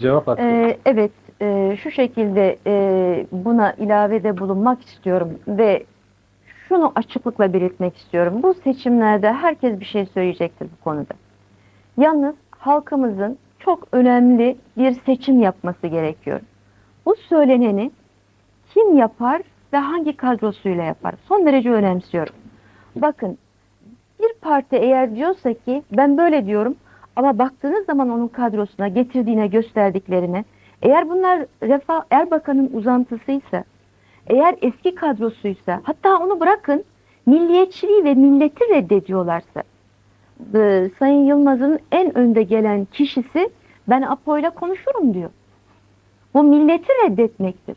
Cevap hakkı. Ee, evet, e, şu şekilde e, buna ilavede bulunmak istiyorum ve şunu açıklıkla belirtmek istiyorum. Bu seçimlerde herkes bir şey söyleyecektir bu konuda. Yalnız halkımızın çok önemli bir seçim yapması gerekiyor. Bu söyleneni kim yapar ve hangi kadrosuyla yapar? Son derece önemsiyorum. Bakın bir parti eğer diyorsa ki ben böyle diyorum ama baktığınız zaman onun kadrosuna getirdiğine gösterdiklerine eğer bunlar Refah Erbakan'ın uzantısıysa eğer eski kadrosuysa hatta onu bırakın milliyetçiliği ve milleti reddediyorlarsa e, Sayın Yılmaz'ın en önde gelen kişisi ben Apo'yla konuşurum diyor. Bu milleti reddetmektir.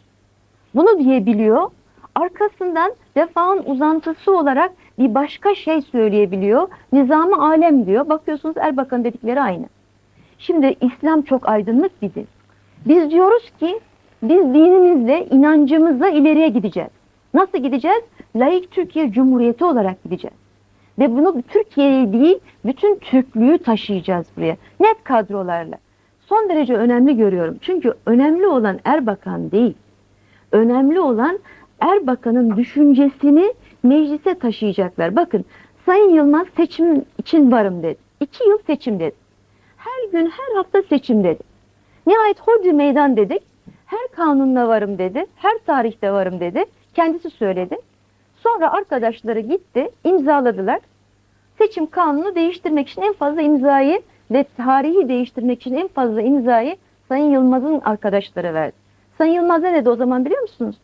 Bunu diyebiliyor. Arkasından refahın uzantısı olarak bir başka şey söyleyebiliyor. Nizam-ı alem diyor. Bakıyorsunuz Erbakan dedikleri aynı. Şimdi İslam çok aydınlık bir din. Biz diyoruz ki biz dinimizle, inancımızla ileriye gideceğiz. Nasıl gideceğiz? Laik Türkiye Cumhuriyeti olarak gideceğiz. Ve bunu Türkiye'yi değil, bütün Türklüğü taşıyacağız buraya. Net kadrolarla. Son derece önemli görüyorum. Çünkü önemli olan Erbakan değil. Önemli olan Erbakan'ın düşüncesini meclise taşıyacaklar. Bakın Sayın Yılmaz seçim için varım dedi. İki yıl seçim dedi. Her gün her hafta seçim dedi. Nihayet hodri meydan dedik. Her kanunla varım dedi. Her tarihte varım dedi. Kendisi söyledi. Sonra arkadaşları gitti, imzaladılar. Seçim kanunu değiştirmek için en fazla imzayı ve tarihi değiştirmek için en fazla imzayı Sayın Yılmaz'ın arkadaşları verdi. Sayın Yılmaz ne dedi o zaman biliyor musunuz?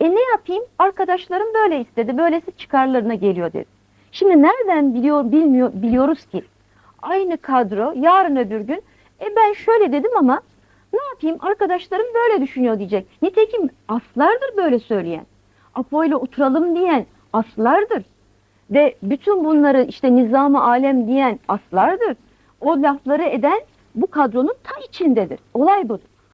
E ne yapayım? Arkadaşlarım böyle istedi. Böylesi çıkarlarına geliyor dedi. Şimdi nereden biliyor bilmiyor biliyoruz ki aynı kadro yarın öbür gün e ben şöyle dedim ama ne yapayım arkadaşlarım böyle düşünüyor diyecek. Nitekim aslardır böyle söyleyen. Apo ile oturalım diyen aslardır. Ve bütün bunları işte nizam-ı alem diyen aslardır. O lafları eden bu kadronun ta içindedir. Olay budur.